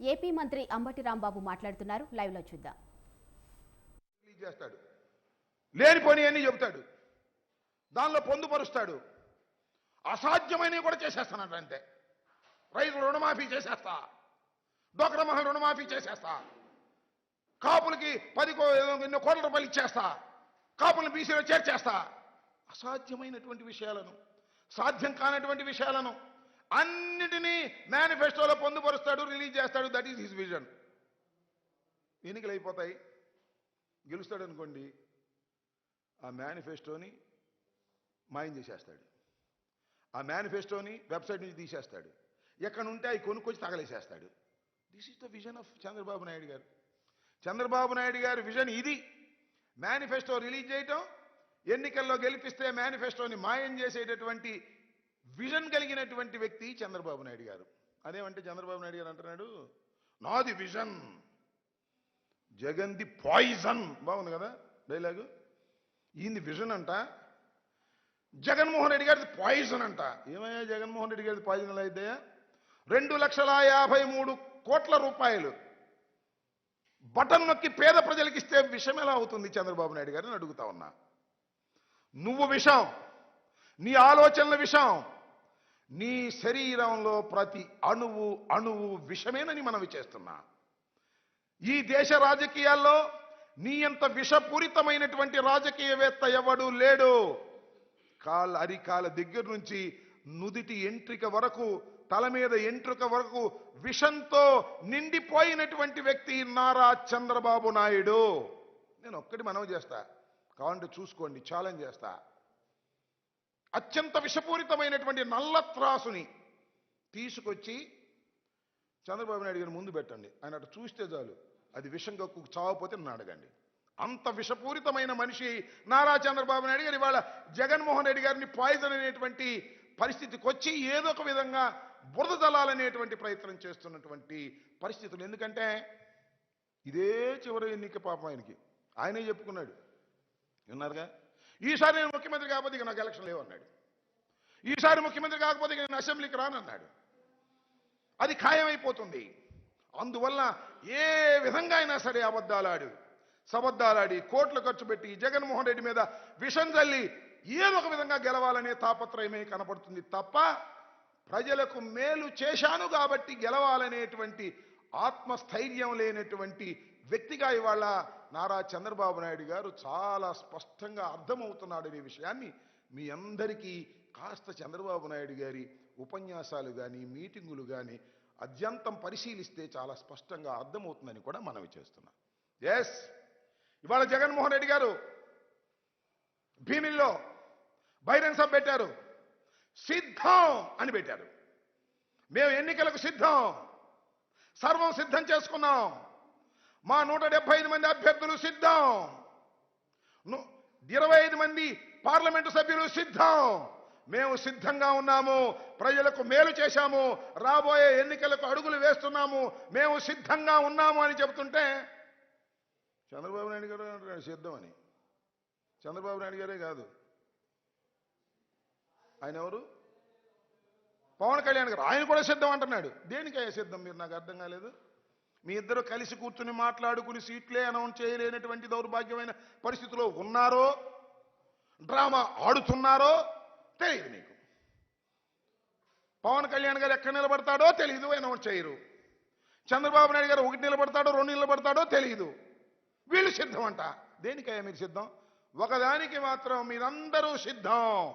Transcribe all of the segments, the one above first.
AP మంత్రి అంబటి రాంబాబు మాట్లాడుతున్నారు. లైవ్లో చూద్దాం. రిలీజ్ చేస్తాడు. లేనిపోని అని చెబుతాడు. దానిలో పొందుపరుస్తాడు. అసాధ్యమైనవి కూడా చేసేస్తానంట అంతే. రైతులు రుణమాఫీ చేసేస్తా. డోక్రమహల్ రుణమాఫీ చేసేస్తా. కాపులకి పది కో- ఎన్నో కోట్ల రూపాయలు ఇచ్చేస్తా. కాపులను బీసీలో చేర్చేస్తా. అసాధ్యమైనటువంటి విషయాలను సాధ్యం కానటువంటి విషయాలను అన్నిటినీ మేనిఫెస్టోలో పొందుపరుస్తాడు రిలీజ్ చేస్తాడు. దట్ ఈస్ హిస్ విజన్ ఎన్నికలు అయిపోతాయి. గెలుస్తాడు అనుకోండి ఆ మేనిఫెస్టోని మాయం చేసేస్తాడు. ఆ మేనిఫెస్టోని వెబ్సైట్ నుంచి తీసేస్తాడు. ఎక్కడ ఉంటే అవి కొనుక్కొచ్చి తగలేసేస్తాడు. This is the vision of Chandrababu Naidu garu. Chandrababu Naidu గారి విజన్ ఇది. మేనిఫెస్టో రిలీజ్ చేయటం ఎన్నికల్లో గెలిపిస్తే మేనిఫెస్టోని మాయం చేసేటటువంటి విజన్ కలిగినటువంటి వ్యక్తి చంద్రబాబు నాయుడు గారు. అదేమంటే చంద్రబాబు నాయుడు గారు అంటున్నాడు నాది విజన్. Jagan the poison. బాగుంది కదా డైలాగు? ఈయన విజన్ అంట. జగన్మోహన్ రెడ్డి గారిది పాయిజన్ అంట. ఏమయ్యా జగన్మోహన్ రెడ్డి గారిది పాయిజన్ ఎలా అయితే రెండు లక్షల యాభై మూడు కోట్ల రూపాయలు. బటన్ నొక్కి పేద ప్రజలకు ఇస్తే విషం ఎలా అవుతుంది చంద్రబాబు నాయుడు గారిని అడుగుతా ఉన్నా. నువ్వు విషం. నీ ఆలోచనల విషం. నీ శరీరంలో ప్రతి అణువు అణువు విషమేనని మనవి చేస్తున్నా. ఈ దేశ రాజకీయాల్లో నీ అంత విషపూరితమైనటువంటి రాజకీయవేత్త ఎవడు లేడు. కాళ్ళ అరికాల దగ్గర నుంచి నుదిటి ఎంట్రిక వరకు తల మీద ఎంట్రుక వరకు విషంతో నిండిపోయినటువంటి వ్యక్తి నారా చంద్రబాబు నాయుడు. నేను ఒక్కటి మనవి చేస్తా. కావాలంటే చూసుకోండి ఛాలెంజ్ చేస్తా. అత్యంత విషపూరితమైనటువంటి నల్ల త్రాసుని తీసుకొచ్చి చంద్రబాబు నాయుడు గారి ముందు పెట్టండి. ఆయన అటు చూస్తే చాలు అది విషం కక్కు చావపోతే నన్ను అడగండి. అంత విషపూరితమైన మనిషి నారా చంద్రబాబు నాయుడు గారు ఇవాళ జగన్మోహన్ రెడ్డి గారిని పాయిజన్ అనేటువంటి పరిస్థితికి వచ్చి ఏదో ఒక విధంగా బురద జలాలనేటువంటి ప్రయత్నం చేస్తున్నటువంటి పరిస్థితులు. ఎందుకంటే ఇదే చివరి ఎన్నిక పాపం ఆయనకి. ఆయనే చెప్పుకున్నాడు. విన్నారుగా? ఈసారి నేను ముఖ్యమంత్రి కాకపోతే ఇక నాకు ఎలక్షన్ లేవన్నాడు. ఈసారి ముఖ్యమంత్రి కాకపోతే ఇక నేను అసెంబ్లీకి రానన్నాడు. అది ఖాయమైపోతుంది. అందువల్ల ఏ విధంగా అయినా సరే అబద్ధాలాడు సబద్ధాలాడి కోట్లు ఖర్చు పెట్టి జగన్మోహన్ రెడ్డి మీద విషం చల్లి ఏదో ఒక విధంగా గెలవాలనే తాపత్రయమే కనపడుతుంది తప్ప ప్రజలకు మేలు చేశాను కాబట్టి గెలవాలనేటువంటి ఆత్మస్థైర్యం లేనటువంటి వ్యక్తిగా ఇవాళ నారా చంద్రబాబు నాయుడు గారు చాలా స్పష్టంగా అర్థమవుతున్నాడనే విషయాన్ని మీ అందరికీ కాస్త చంద్రబాబు నాయుడు గారి ఉపన్యాసాలు కానీ మీటింగులు కానీ అత్యంతం పరిశీలిస్తే చాలా స్పష్టంగా అర్థమవుతుందని కూడా మనవి చేస్తున్నాం. ఎస్ ఇవాళ జగన్మోహన్ రెడ్డి గారు భీమిల్లో బహిరంగ సభ పెట్టారు. సిద్ధం అని పెట్టారు. మేము ఎన్నికలకు సిద్ధం. సర్వం సిద్ధం చేసుకున్నాం. మా నూట డెబ్బై ఐదు మంది అభ్యర్థులు సిద్ధం. ఇరవై ఐదు మంది పార్లమెంటు సభ్యులు సిద్ధం. మేము సిద్ధంగా ఉన్నాము ప్రజలకు మేలు చేశాము రాబోయే ఎన్నికలకు అడుగులు వేస్తున్నాము మేము సిద్ధంగా ఉన్నాము అని చెబుతుంటే చంద్రబాబు నాయుడు గారు అంటున్నాడు సిద్ధం అని. చంద్రబాబు నాయుడు గారే కాదు. ఆయన ఎవరు? పవన్ కళ్యాణ్ గారు. ఆయన కూడా సిద్ధం అంటున్నాడు. దేనికయ్యా సిద్ధం? మీరు నాకు అర్థం కాలేదు. మీ ఇద్దరు కలిసి కూర్చుని మాట్లాడుకుని సీట్లే అనౌన్స్ చేయలేనటువంటి దౌర్భాగ్యమైన పరిస్థితిలో ఉన్నారో డ్రామా ఆడుతున్నారో తెలియదు నీకు పవన్ కళ్యాణ్ గారు ఎక్కడ నిలబడతాడో తెలియదు అనౌన్స్ చేయరు. చంద్రబాబు నాయుడు గారు ఒకటి నిలబడతాడో రెండు నిలబడతాడో తెలియదు వీళ్ళు సిద్ధం అంట దేనికయ్యా మీరు సిద్ధం? ఒకదానికి మాత్రం మీరందరూ సిద్ధం.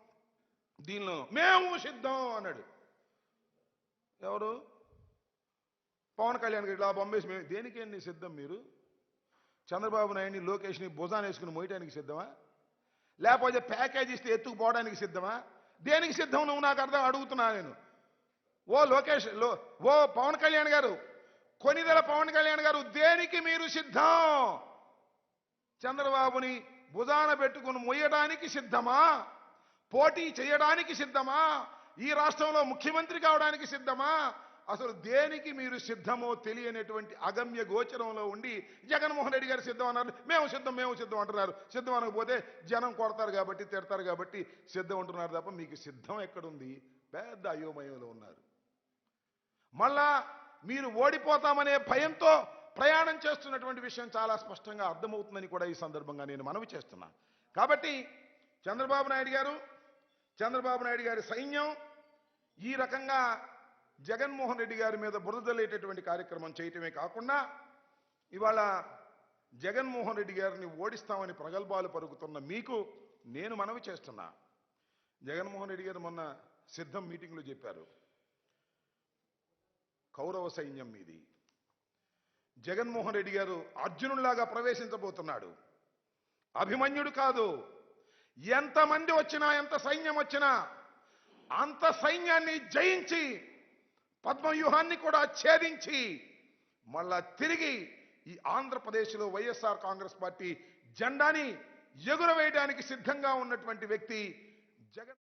దీనిలో మేము సిద్ధం అన్నాడు. ఎవరు? పవన్ కళ్యాణ్ గారు ఇలా బొమ్మేసి మేము దేనికండి సిద్ధం మీరు? చంద్రబాబు నాయుడిని లోకేష్ని భుజాన్ని వేసుకుని మోయటానికి సిద్ధమా? లేకపోతే ప్యాకేజ్ ఇస్తే ఎత్తుకుపోవడానికి సిద్ధమా? దేనికి సిద్ధం నువ్వు నాకు అర్థం అడుగుతున్నా నేను. ఓ లోకేష్లో ఓ పవన్ కళ్యాణ్ గారు కొనిదెల పవన్ కళ్యాణ్ గారు దేనికి మీరు సిద్ధం? చంద్రబాబుని భుజాన పెట్టుకుని మొయ్యడానికి సిద్ధమా? పోటీ చేయడానికి సిద్ధమా? ఈ రాష్ట్రంలో ముఖ్యమంత్రి కావడానికి సిద్ధమా? అసలు దేనికి మీరు సిద్ధమో తెలియనటువంటి అగమ్య గోచరంలో ఉండి జగన్మోహన్ రెడ్డి గారు సిద్ధం అన్నారు. మేము సిద్ధం మేము సిద్ధం అంటున్నారు. సిద్ధం అనకపోతే జనం కొడతారు కాబట్టి తిడతారు కాబట్టి సిద్ధం అంటున్నారు తప్ప మీకు సిద్ధం ఎక్కడుంది? పెద్ద అయోమయంలో ఉన్నారు. మళ్ళా మీరు ఓడిపోతామనే భయంతో ప్రయాణం చేస్తున్నటువంటి విషయం చాలా స్పష్టంగా అర్థమవుతుందని కూడా ఈ సందర్భంగా నేను మనవి చేస్తున్నా. కాబట్టి చంద్రబాబు నాయుడు గారు చంద్రబాబు నాయుడు గారి సైన్యం ఈ రకంగా జగన్మోహన్ రెడ్డి గారి మీద బురదలేటటువంటి కార్యక్రమం చేయటమే కాకుండా ఇవాళ జగన్మోహన్ రెడ్డి గారిని ఓడిస్తామని ప్రగల్భాలు పరుగుతున్న మీకు నేను మనవి చేస్తున్నా. జగన్మోహన్ రెడ్డి గారు మొన్న సిద్ధం మీటింగ్లో చెప్పారు. కౌరవ సైన్యం మీది. జగన్మోహన్ రెడ్డి గారు అర్జునులాగా ప్రవేశించబోతున్నాడు. అభిమన్యుడు కాదు ఎంతమంది వచ్చినా ఎంత సైన్యం వచ్చినా అంత సైన్యాన్ని జయించి పద్మవ్యూహాన్ని కూడా ఛేదించి మళ్ళా తిరిగి ఈ ఆంధ్రప్రదేశ్లో వైఎస్ఆర్ కాంగ్రెస్ పార్టీ జెండాని ఎగురవేయడానికి సిద్ధంగా ఉన్నటువంటి వ్యక్తి జగన్.